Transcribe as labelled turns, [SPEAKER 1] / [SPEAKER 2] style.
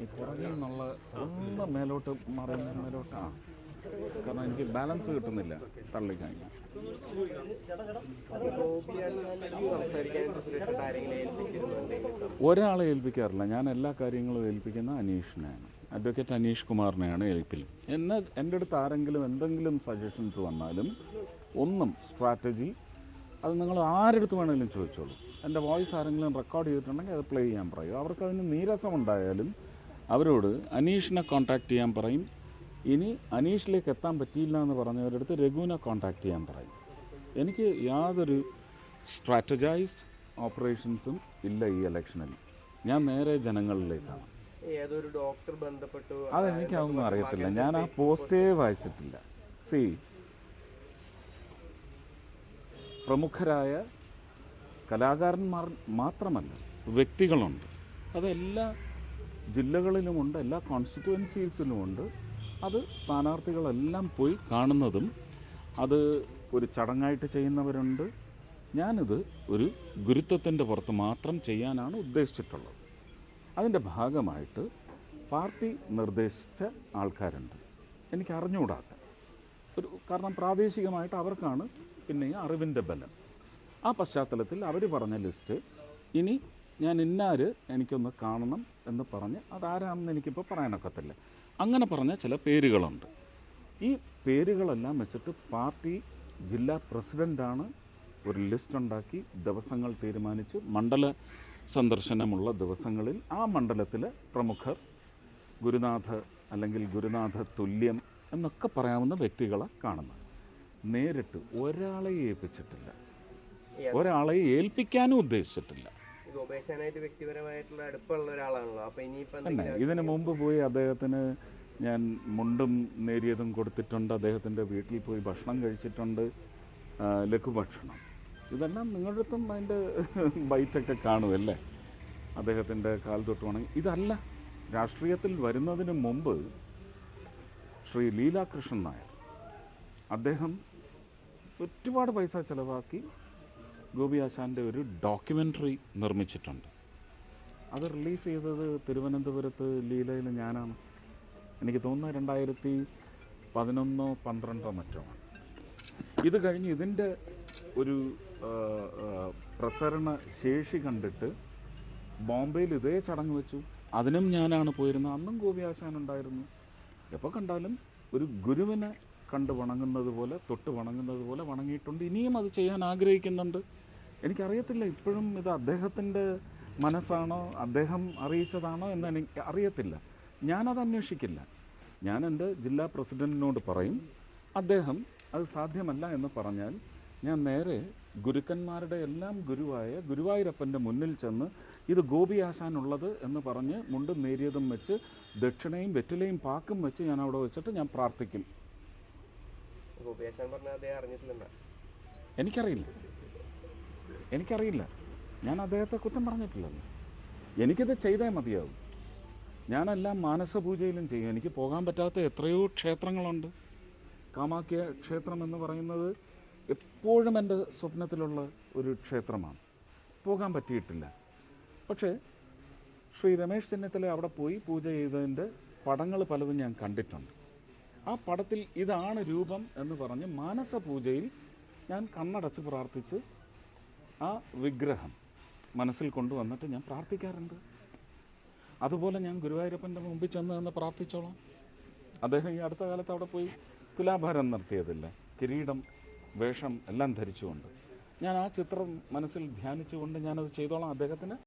[SPEAKER 1] ഈ ഒന്ന് മേലോട്ട് മറിയുന്ന മേലോട്ടാ കാരണം എനിക്ക് ബാലൻസ് കിട്ടുന്നില്ല തള്ളിക്കാൻ ഒരാളെ ഏൽപ്പിക്കാറില്ല. ഞാൻ എല്ലാ കാര്യങ്ങളും ഏൽപ്പിക്കുന്ന അനീഷിനെയാണ്. അഡ്വക്കേറ്റ് അനീഷ് കുമാറിനെയാണ് ഏൽപ്പിൽ. എന്നെ എന്റെ അടുത്ത് ആരെങ്കിലും എന്തെങ്കിലും സജഷൻസ് വന്നാലും ഒന്നും സ്ട്രാറ്റജി അത് നിങ്ങൾ ആരെടുത്ത് വേണമെങ്കിലും ചോദിച്ചോളൂ. എന്റെ വോയിസ് ആരെങ്കിലും റെക്കോർഡ് ചെയ്തിട്ടുണ്ടെങ്കിൽ അത് പ്ലേ ചെയ്യാൻ പറയും. അവർക്ക് അതിന് നീരസമുണ്ടായാലും അവരോട് അനീഷിനെ കോൺടാക്റ്റ് ചെയ്യാൻ പറയും. ഇനി അനീഷിലേക്ക് എത്താൻ പറ്റിയില്ല എന്ന് പറഞ്ഞവരടുത്ത് രഘുവിനെ കോൺടാക്റ്റ് ചെയ്യാൻ പറയും. എനിക്ക് യാതൊരു സ്ട്രാറ്റജൈസ്ഡ് ഓപ്പറേഷൻസും ഇല്ല ഈ ഇലക്ഷനിൽ ഞാൻ നേരെ ജനങ്ങളിലേക്കാണ്.
[SPEAKER 2] ഏതൊരു ഡോക്ടർ ബന്ധപ്പെട്ടു?
[SPEAKER 1] അതെനിക്ക് അതൊന്നും അറിയത്തില്ല. ഞാൻ ആ പോസ്റ്റേ വായിച്ചിട്ടില്ല. സി. പ്രമുഖരായ കലാകാരന്മാർ മാത്രമല്ല വ്യക്തികളുണ്ട്. അതെല്ലാ ജില്ലകളിലുമുണ്ട് എല്ലാ കോൺസ്റ്റിറ്റുവൻസീസിലുമുണ്ട് അത് സ്ഥാനാർത്ഥികളെല്ലാം പോയി കാണുന്നതും അത് ഒരു ചടങ്ങായിട്ട് ചെയ്യുന്നവരുണ്ട്. ഞാനിത് ഒരു ഗുരുത്വത്തിന്റെ പുറത്ത് മാത്രം ചെയ്യാനാണ് ഉദ്ദേശിച്ചിട്ടുള്ളത്. അതിന്റെ ഭാഗമായിട്ട് പാർട്ടി നിർദ്ദേശിച്ച ആൾക്കാരുണ്ട്. എനിക്ക് അറിഞ്ഞുകൂടാത്ത. ഒരു കാരണം പ്രാദേശികമായിട്ട് അവർക്കാണ് പിന്നെ അറിവിന്റെ ബലം. ആ പശ്ചാത്തലത്തിൽ അവർ പറഞ്ഞ ലിസ്റ്റ് ഇനി ഞാൻ ഇന്നാര് എനിക്കൊന്ന് കാണണം എന്ന് പറഞ്ഞ് അതാരാണെന്ന് എനിക്കിപ്പോൾ പറയാനൊക്കത്തില്ല. അങ്ങനെ പറഞ്ഞ ചില പേരുകളുണ്ട്. ഈ പേരുകളെല്ലാം വെച്ചിട്ട് പാർട്ടി ജില്ലാ പ്രസിഡന്റാണ് ഒരു ലിസ്റ്റ് ഉണ്ടാക്കി ദിവസങ്ങൾ തീരുമാനിച്ച് മണ്ഡല സന്ദർശനമുള്ള ദിവസങ്ങളിൽ ആ മണ്ഡലത്തിലെ പ്രമുഖർ ഗുരുനാഥ അല്ലെങ്കിൽ ഗുരുനാഥ തുല്യം എന്നൊക്കെ പറയാവുന്ന വ്യക്തികളെ കാണുന്നത്. നേരിട്ട് ഒരാളെ ഏൽപ്പിച്ചിട്ടില്ല. ഒരാളെ ഏൽപ്പിക്കാനും ഉദ്ദേശിച്ചിട്ടില്ല. ഇതിനു മുമ്പ് പോയി അദ്ദേഹത്തിന് ഞാൻ മുണ്ടും നേരിയതും കൊടുത്തിട്ടുണ്ട്. അദ്ദേഹത്തിന്റെ വീട്ടിൽ പോയി ഭക്ഷണം കഴിച്ചിട്ടുണ്ട്. ലഘുഭക്ഷണം. ഇതെല്ലാം നിങ്ങളുടെ അടുത്തും അതിന്റെ ബൈറ്റൊക്കെ കാണുമല്ലേ അദ്ദേഹത്തിന്റെ കാൽ തൊട്ട് വേണമെങ്കിൽ ഇതല്ല രാഷ്ട്രീയത്തിൽ വരുന്നതിന് മുമ്പ് ശ്രീ ലീലാകൃഷ്ണൻ നായർ അദ്ദേഹം ഒരുപാട് പൈസ ചിലവാക്കി ഗോപി ആശാന്റെ ഒരു ഡോക്യുമെന്ററി നിർമ്മിച്ചിട്ടുണ്ട്. അത് റിലീസ് ചെയ്തത് തിരുവനന്തപുരത്ത് ലീലയിൽ ഞാനാണ്. എനിക്ക് തോന്നുന്നത് രണ്ടായിരത്തി പതിനൊന്നോ പന്ത്രണ്ടോ മറ്റോ ഇത് കഴിഞ്ഞ് ഇതിന്റെ ഒരു പ്രസരണ ശേഷി കണ്ടിട്ട് ബോംബെയിൽ ഇതേ ചടങ്ങ് വെച്ചു. അതിനും ഞാനാണ് പോയിരുന്നത്. അന്നും ഗോപി ആശാൻ ഉണ്ടായിരുന്നു. എപ്പോൾ കണ്ടാലും ഒരു ഗുരുവിനെ കണ്ട് വണങ്ങുന്നത് പോലെ തൊട്ട് വണങ്ങുന്നത് പോലെ വണങ്ങിയിട്ടുണ്ട്. ഇനിയും അത് ചെയ്യാൻ ആഗ്രഹിക്കുന്നുണ്ട്. എനിക്കറിയത്തില്ല ഇപ്പോഴും ഇത് അദ്ദേഹത്തിന്റെ മനസ്സാണോ അദ്ദേഹം അറിയിച്ചതാണോ എന്ന് എനിക്ക് അറിയത്തില്ല. ഞാനത് അന്വേഷിക്കില്ല. ഞാൻ എന്റെ ജില്ലാ പ്രസിഡന്റിനോട് പറയും അദ്ദേഹം അത് സാധ്യമല്ല എന്ന് പറഞ്ഞാൽ ഞാൻ നേരെ ഗുരുക്കന്മാരുടെ എല്ലാം ഗുരുവായ ഗുരുവായൂരപ്പന്റെ മുന്നിൽ ചെന്ന് ഇത് ഗോപി ആശാനുള്ളത് എന്ന് പറഞ്ഞ് മുണ്ടും നേരിയതും വെച്ച് ദക്ഷിണയും വെറ്റിലയും പാക്കും വെച്ച് ഞാൻ അവിടെ വെച്ചിട്ട് ഞാൻ പ്രാർത്ഥിക്കും. എനിക്കറിയില്ല. എനിക്കറിയില്ല. ഞാൻ അദ്ദേഹത്തെ കുറ്റം പറഞ്ഞിട്ടില്ലല്ലോ. എനിക്കിത് ചെയ്തേ മതിയാവും. ഞാനെല്ലാം മാനസപൂജയിലും ചെയ്യും. എനിക്ക് പോകാൻ പറ്റാത്ത എത്രയോ ക്ഷേത്രങ്ങളുണ്ട്. കാമാക്യ ക്ഷേത്രം എന്ന് പറയുന്നത് എപ്പോഴും എന്റെ സ്വപ്നത്തിലുള്ള ഒരു ക്ഷേത്രമാണ്. പോകാൻ പറ്റിയിട്ടില്ല. പക്ഷേ ശ്രീ രമേശ് ചെന്നിത്തല അവിടെ പോയി പൂജ ചെയ്തതിന്റെ പടങ്ങൾ പലതും ഞാൻ കണ്ടിട്ടുണ്ട്. ആ പടത്തിൽ ഇതാണ് രൂപം എന്ന് പറഞ്ഞ് മാനസ പൂജയിൽ ഞാൻ കണ്ണടച്ച് പ്രാർത്ഥിച്ച് ആ വിഗ്രഹം മനസ്സിൽ കൊണ്ടുവന്നിട്ട് ഞാൻ പ്രാർത്ഥിക്കാറുണ്ട്. അതുപോലെ ഞാൻ ഗുരുവായൂരപ്പന്റെ മുമ്പിൽ ചെന്ന് നിന്ന് പ്രാർത്ഥിച്ചോളാം. അദ്ദേഹം ഈ അടുത്ത കാലത്ത് അവിടെ പോയി തുലാഭാരം നടത്തിയതില്ല? കിരീടം വേഷം എല്ലാം ധരിച്ചുകൊണ്ട്. ഞാൻ ആ ചിത്രം മനസ്സിൽ ധ്യാനിച്ചുകൊണ്ട് ഞാനത് ചെയ്തോളാം അദ്ദേഹത്തിന്.